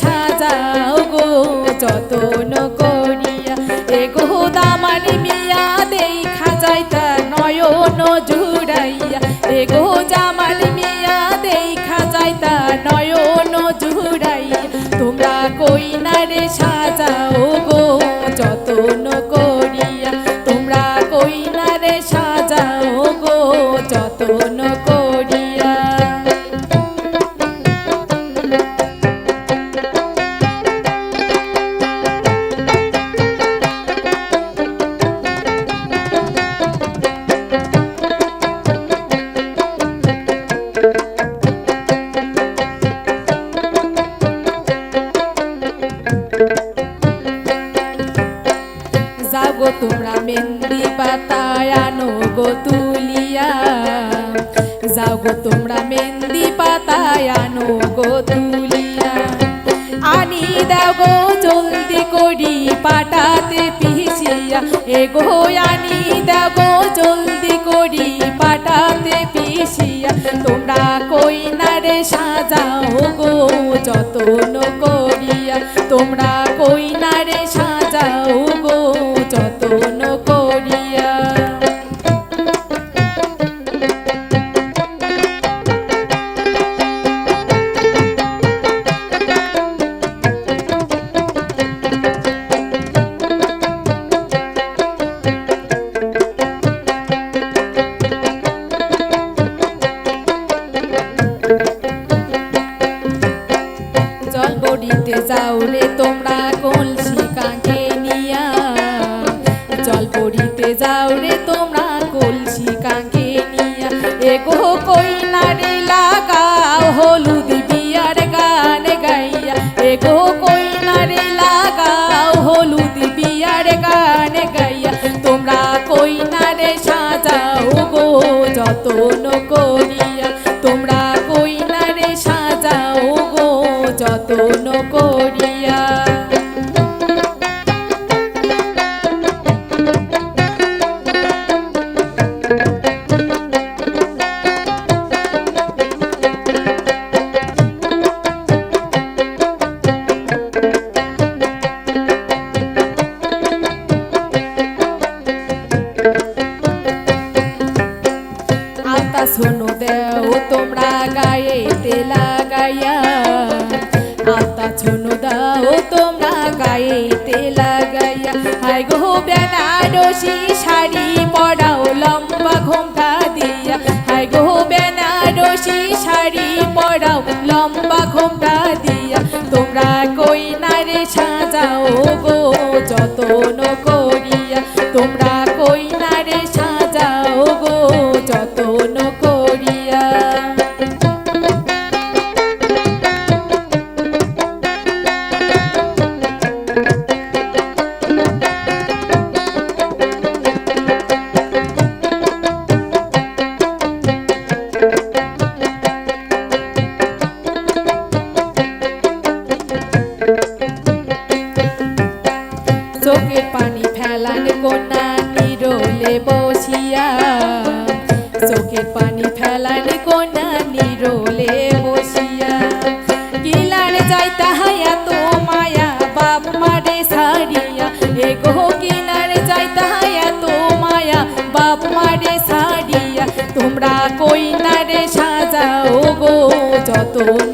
সাজাও গো, যতন করিয়া। এ গো দামালি মিয়া, দেখা যাইতা নয়ন জুড়াইয়া। এ জামালি মিয়া যাও তোমরা মেহেন্দি পাতায় আনো গো তুলিয়া। যাও তোমরা মেহেন্দি পাতায় আনো গো তুলিয়া। আনি দাও জলদি করি পাটাতে পিছিয়া এ গো আনি দাও গো জলদি করি পাটাতে পিছিয়া তোমরা কই না রে সাজাও গো, যতন করিয়া। তোমরা কই না রে যাও রে তোমরা কলসি কাঁকে নিয়া। জল পড়িতে যাও তোমরা কলসি কাঁকে নিয়া। এগো কইনারে লাগাও হলুদ যতন করিয়া বেনারসি শাড়ি পরাও লম্বা ঘোমটা দিয়া। হাই গো বেনারসি শাড়ি পরাও লম্বা ঘোমটা দিয়া। তোমরা কই না সাজাও গো, যতন কোনা বসিয়া। তো মায়া, বাপ মারে সারিয়া এগো কিলার যাই তাহায়া তো মায়া, বাপ মারে সারিয়া তোমরা কইনারে সাজাও গো যতন